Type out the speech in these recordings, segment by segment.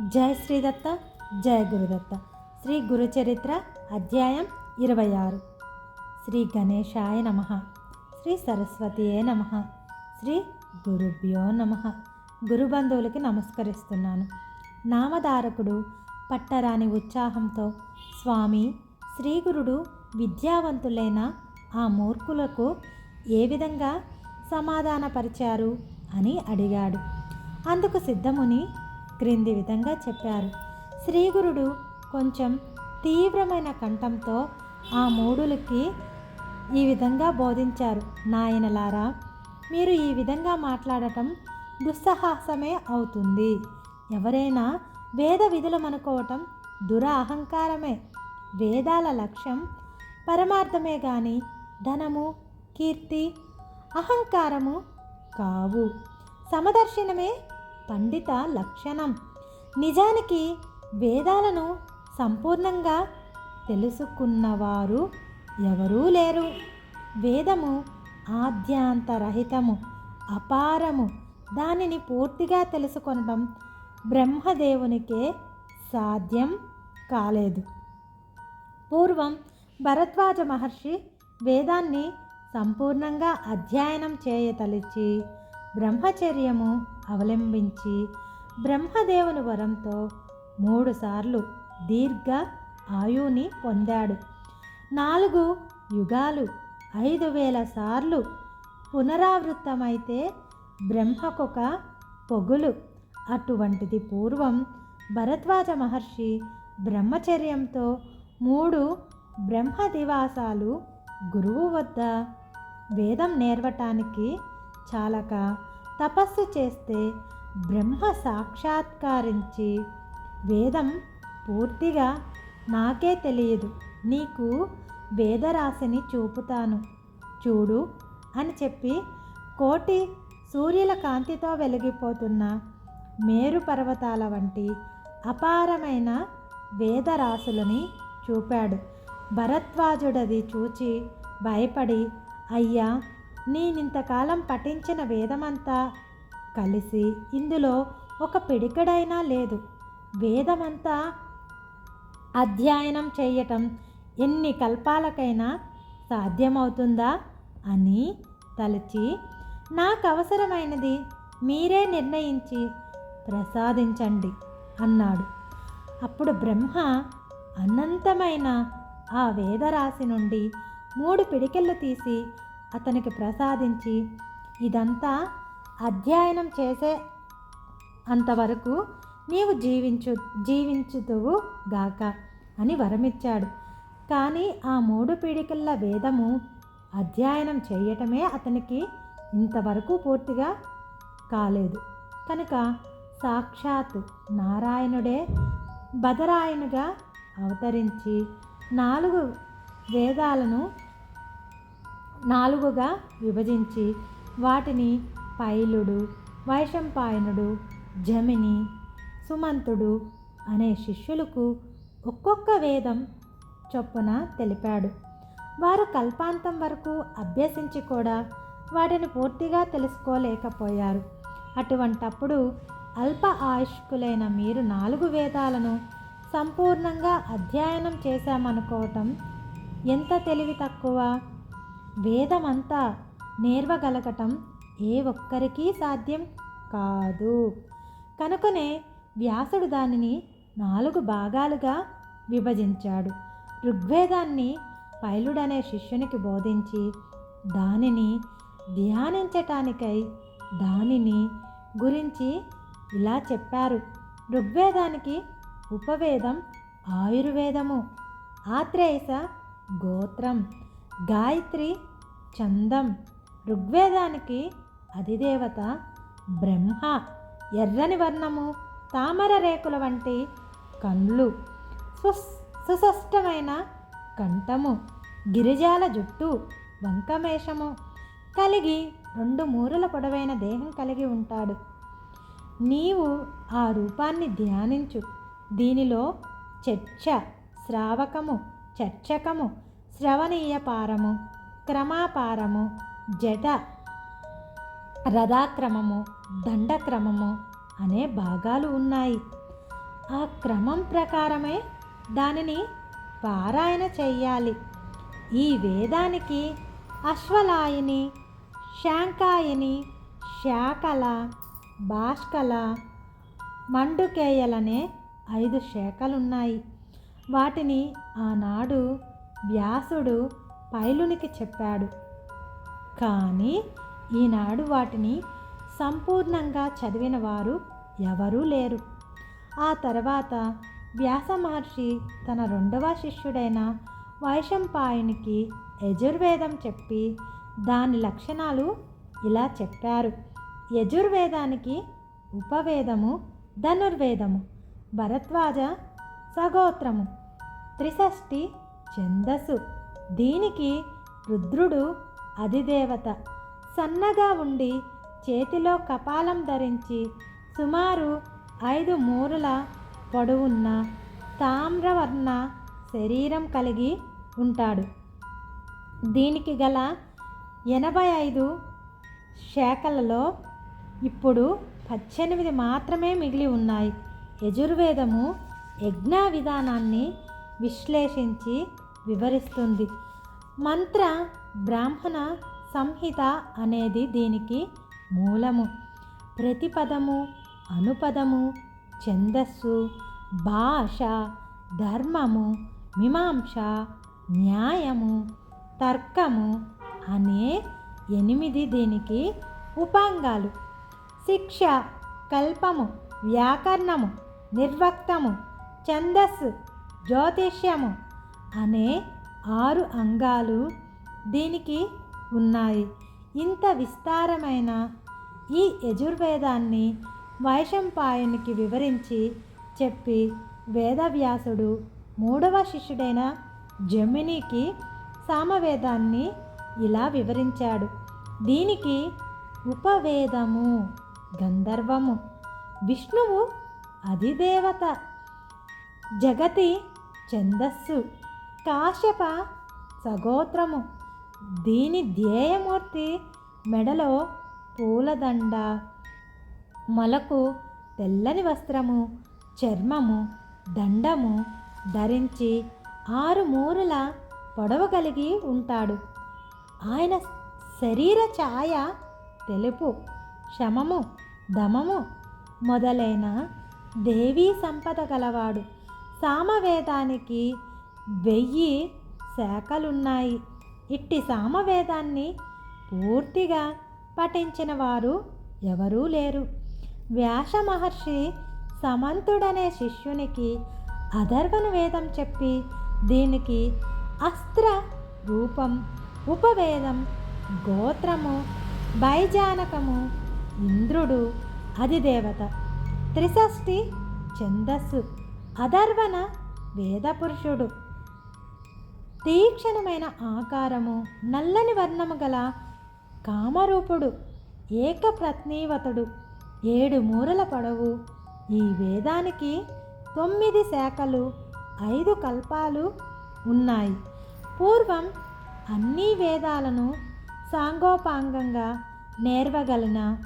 జయ శ్రీదత్త జయ గురుదత్త. శ్రీ గురుచరిత్ర అధ్యాయం ఇరవై ఆరు శ్రీ గణేశాయ నమ. శ్రీ సరస్వతియే నమ. శ్రీ గురుభ్యో నమ. గురుబంధువులకి నమస్కరిస్తున్నాను. నామధారకుడు పట్టరాని ఉత్సాహంతో స్వామి శ్రీగురుడు విద్యావంతులైన ఆ మూర్ఖులకు ఏ విధంగా సమాధానపరిచారు అని అడిగాడు. అందుకు సిద్ధముని క్రింది విధంగా చెప్పారు. శ్రీగురుడు కొంచెం తీవ్రమైన కంఠంతో ఆ మూడులకి ఈ విధంగా బోధించారు. నాయనలారా మీరు ఈ విధంగా మాట్లాడటం దుస్సాహసమే అవుతుంది. ఎవరైనా వేద విధులు అనుకోవటం దుర అహంకారమే వేదాల లక్ష్యం పరమార్థమే గాని ధనము కీర్తి అహంకారము కావు. సమదర్శనమే పండిత లక్షణం. నిజానికి వేదాలను సంపూర్ణంగా తెలుసుకున్నవారు ఎవరూ లేరు. వేదము ఆద్యాంతరహితము అపారము. దానిని పూర్తిగా తెలుసుకొనడం బ్రహ్మదేవునికే సాధ్యం కాలేదు. పూర్వం భరద్వాజ మహర్షి వేదాన్ని సంపూర్ణంగా అధ్యయనం చేయతలిచి బ్రహ్మచర్యము అవలంబించి బ్రహ్మదేవుని వరంతో మూడుసార్లు దీర్ఘ ఆయుని పొందాడు. నాలుగు యుగాలు ఐదు వేల సార్లు పునరావృతమైతే బ్రహ్మకొక పొగులు. అటువంటిది పూర్వం భరద్వాజ మహర్షి బ్రహ్మచర్యంతో మూడు బ్రహ్మ దివాసాలు గురువు వద్ద వేదం నేర్వటానికి చాలక తపస్సు చేస్తే బ్రహ్మ సాక్షాత్కారించి వేదం పూర్తిగా నాకే తెలియదు. నీకు వేదరాశిని చూపుతాను. చూడు అని చెప్పి కోటి సూర్యుల కాంతితో వెలిగిపోతున్న మేరు పర్వతాల వంటి అపారమైన వేదరాశులని చూపాడు. భరద్వాజుడది చూచి భయపడి అయ్యా నేనింతకాలం పఠించిన వేదమంతా కలిసి ఇందులో ఒక పిడికడైనా లేదు. వేదమంతా అధ్యయనం చేయటం ఎన్ని కల్పాలకైనా సాధ్యమవుతుందా అని తలచి నాకు అవసరమైనది మీరే నిర్ణయించి ప్రసాదించండి అన్నాడు. అప్పుడు బ్రహ్మ అనంతమైన ఆ వేదరాశి నుండి మూడు పిడికెళ్ళు తీసి అతనికి ప్రసాదించి ఇదంతా అధ్యయనం చేసే అంతవరకు నీవు జీవించు జీవించుతువు గాక అని వరమిచ్చాడు. కానీ ఆ మూడు పీడికల్ల వేదము అధ్యయనం చేయటమే అతనికి ఇంతవరకు పూర్తిగా కాలేదు. కనుక సాక్షాత్ నారాయణుడే బదరాయనుగా అవతరించి నాలుగు వేదాలను నాలుగుగా విభజించి వాటిని పైలుడు వైశంపాయనుడు జమిని సుమంతుడు అనే శిష్యులకు ఒక్కొక్క వేదం చొప్పున తెలిపాడు. వారు కల్పాంతం వరకు అభ్యసించి కూడా వాటిని పూర్తిగా తెలుసుకోలేకపోయారు. అటువంటప్పుడు అల్ప ఆయుష్కులైన మీరు నాలుగు వేదాలను సంపూర్ణంగా అధ్యయనం చేశామనుకోవటం ఎంత తెలివి తక్కువ? వేదమంతా నేర్వగలగటం ఏ ఒక్కరికీ సాధ్యం కాదు. కనుకనే వ్యాసుడు దానిని నాలుగు భాగాలుగా విభజించాడు. ఋగ్వేదాన్ని పైలుడనే శిష్యునికి బోధించి దానిని ధ్యానించటానికై దానిని గురించి ఇలా చెప్పారు. ఋగ్వేదానికి ఉపవేదం ఆయుర్వేదము ఆత్రేయస గోత్రం గాయత్రి చందం. ఋగ్వేదానికి అధిదేవత బ్రహ్మ. ఎర్రని వర్ణము తామర రేకుల వంటి కండ్లు. సుస్ సుస్పష్టమైన కంఠము గిరిజాల జుట్టు వంకమేషము. కలిగి రెండు మూరల పొడవైన దేహం కలిగి ఉంటాడు. నీవు ఆ రూపాన్ని ధ్యానించు. దీనిలో చర్చ శ్రావకము చర్చకము శ్రవణీయపారము క్రమాపారము జట రథాక్రమము దండక్రమము అనే భాగాలు ఉన్నాయి. ఆ క్రమం ప్రకారమే దానిని పారాయణ చెయ్యాలి. ఈ వేదానికి అశ్వలాయని శాంకాయని శాకల భాష్కల మండుకేయలనే ఐదు శాఖలున్నాయి. వాటిని ఆనాడు వ్యాసుడు పైలునికి చెప్పాడు. కానీ ఈనాడు వాటిని సంపూర్ణంగా చదివిన వారు ఎవరూ లేరు. ఆ తర్వాత వ్యాస మహర్షి తన రెండవ శిష్యుడైన వైశంపాయునికి యజుర్వేదం చెప్పి దాని లక్షణాలు ఇలా చెప్పారు. యజుర్వేదానికి ఉపవేదము ధనుర్వేదము భరద్వాజ సగోత్రము త్రిషష్టి ఛందస్సు దీనికి రుద్రుడు అధిదేవత. సన్నగా ఉండి చేతిలో కపాలం ధరించి సుమారు ఐదు మూరల పొడవున్న తామ్రవర్ణ శరీరం కలిగి ఉంటాడు. దీనికి గల ఎనభై ఐదు శాఖలలో ఇప్పుడు పద్దెనిమిది మాత్రమే మిగిలి ఉన్నాయి. యజుర్వేదము యజ్ఞ విధానాన్ని విశ్లేషించి వివరిస్తుంది. మంత్ర బ్రాహ్మణ సంహిత అనేది దీనికి మూలము. ప్రతిపదము అనుపదము ఛందస్సు భాష ధర్మము మీమాంస న్యాయము తర్కము అనే ఎనిమిది దీనికి ఉపాంగాలు. శిక్ష కల్పము వ్యాకరణము నిర్వక్తము ఛందస్సు జ్యోతిష్యము అనే ఆరు అంగాలు దీనికి ఉన్నాయి. ఇంత విస్తారమైన ఈ యజుర్వేదాన్ని వైశంపాయనికి వివరించి చెప్పి వేదవ్యాసుడు మూడవ శిష్యుడైన జమినికి సామవేదాన్ని ఇలా వివరించాడు. దీనికి ఉపవేదము గంధర్వము విష్ణువు అధిదేవత జగతి ఛందస్సు కాశ్యప సగోత్రము. దీని ధ్యేయమూర్తి మెడలో పూలదండ మొలకు తెల్లని వస్త్రము చర్మము దండము ధరించి ఆరు మూరల పొడవు కలిగి ఉంటాడు. ఆయన శరీర ఛాయ తెలుపు శమము దమము మొదలైన దేవీ సంపద గలవాడు. సామవేదానికి వెయ్యి శాఖలున్నాయి. ఇట్టి సామవేదాన్ని పూర్తిగా పఠించిన వారు ఎవరూ లేరు. వ్యాస మహర్షి సమంతుడనే శిష్యునికి అధర్వణ వేదం చెప్పి దీనికి అస్త్ర రూపం ఉపవేదం గోత్రము భైజానకము ఇంద్రుడు అధిదేవత త్రిషష్టి ఛందస్సు అధర్వణ వేదపురుషుడు తీక్షణమైన ఆకారము నల్లని వర్ణము గల కామరూపుడు ఏకప్రత్నీవతుడు ఏడు మూరల పొడవు ఈ వేదానికి తొమ్మిది శాఖలు ఐదు కల్పాలు ఉన్నాయి. పూర్వం అన్ని వేదాలను సాంగోపాంగంగా నేర్వగలిన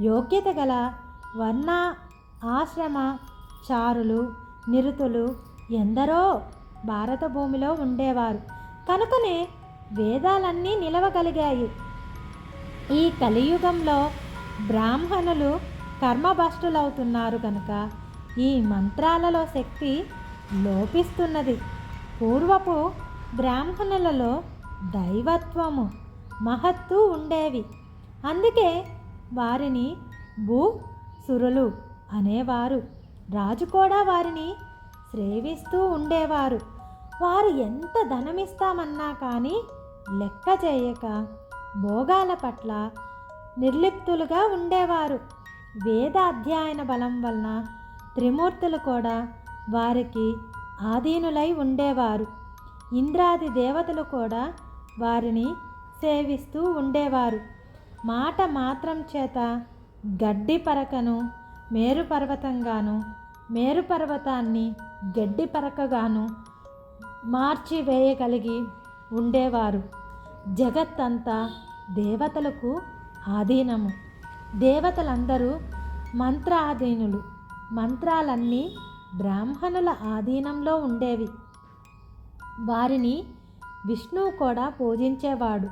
యోగ్యత గల వర్ణ ఆశ్రమ చారులు నిరుతులు ఎందరో భారత భూమిలో ఉండేవారు. కనుకనే వేదాలన్నీ నిలవగలిగాయి. ఈ కలియుగంలో బ్రాహ్మణులు కర్మభష్టులవుతున్నారు కనుక ఈ మంత్రాలలో శక్తి లోపిస్తున్నది. పూర్వపు బ్రాహ్మణులలో దైవత్వము మహత్తు ఉండేవి. అందుకే వారిని భూ సురులు అనేవారు. రాజు కూడా వారిని సేవిస్తూ ఉండేవారు. వారు ఎంత ధనమిస్తామన్నా కానీ లెక్క చేయక భోగాల పట్ల నిర్లిప్తులుగా ఉండేవారు. వేద అధ్యయన బలం వలన త్రిమూర్తులు కూడా వారికి ఆధీనులై ఉండేవారు. ఇంద్రాది దేవతలు కూడా వారిని సేవిస్తూ ఉండేవారు. మాట మాత్రం చేత గడ్డి పరకను మేరుపర్వతంగాను మేరు పర్వతాన్ని గడ్డి పరకగాను మార్చివేయగలిగి ఉండేవారు. జగత్తంతా దేవతలకు ఆధీనము. దేవతలందరూ మంత్రాధీనులు. మంత్రాలన్నీ బ్రాహ్మణుల ఆధీనంలో ఉండేవి. వారిని విష్ణువు కూడా పూజించేవాడు.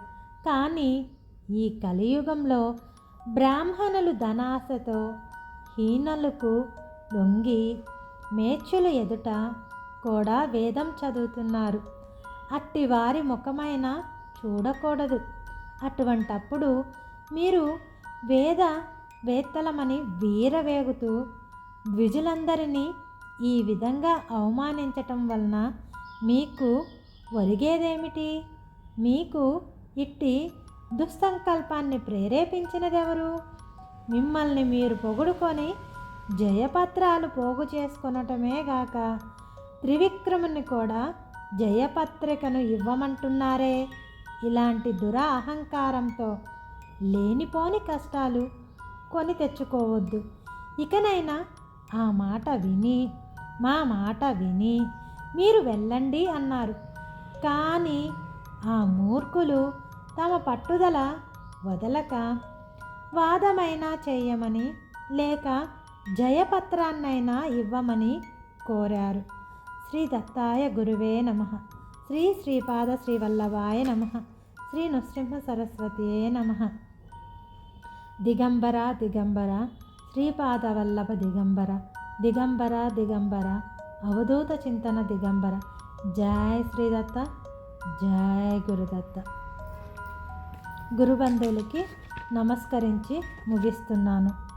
కానీ ఈ కలియుగంలో బ్రాహ్మణులు ధనాశతో హీనలకు లొంగి మేచ్చుల ఎదుట కూడా వేదం చదువుతున్నారు. అట్టి వారి ముఖమైన చూడకూడదు. అటువంటప్పుడు మీరు వేద వేత్తలమని వీరవేగుతూ ద్విజులందరినీ ఈ విధంగా అవమానించటం వలన మీకు ఒరిగేదేమిటి? మీకు ఇట్టి దుస్సంకల్పాన్ని ప్రేరేపించినదెవరు? మిమ్మల్ని మీరు పొగుడుకొని జయపత్రాలు పోగు చేసుకొనటమే గాక త్రివిక్రముని కూడా జయపత్రికను ఇవ్వమంటున్నారే. ఇలాంటి దురా అహంకారంతో లేనిపోని కష్టాలు కొని తెచ్చుకోవద్దు. ఇకనైనా ఆ మాట విని మా మాట విని మీరు వెళ్ళండి అన్నారు. కానీ ఆ మూర్ఖులు తమ పట్టుదల వదలక వాదమైనా చేయమని లేక జయపత్రాన్నైనా ఇవ్వమని కోరారు. శ్రీ దత్తాయ గురువే నమ. శ్రీ శ్రీపాద శ్రీవల్లభాయ నమ. శ్రీ నృసింహ సరస్వతియే నమ. దిగంబర దిగంబర శ్రీపాదవల్లభ దిగంబర దిగంబర దిగంబర అవధూత చింతన దిగంబర. జయ శ్రీదత్త జయ గురుదత్త గురుబంధువులకి నమస్కరించి ముగిస్తున్నాను.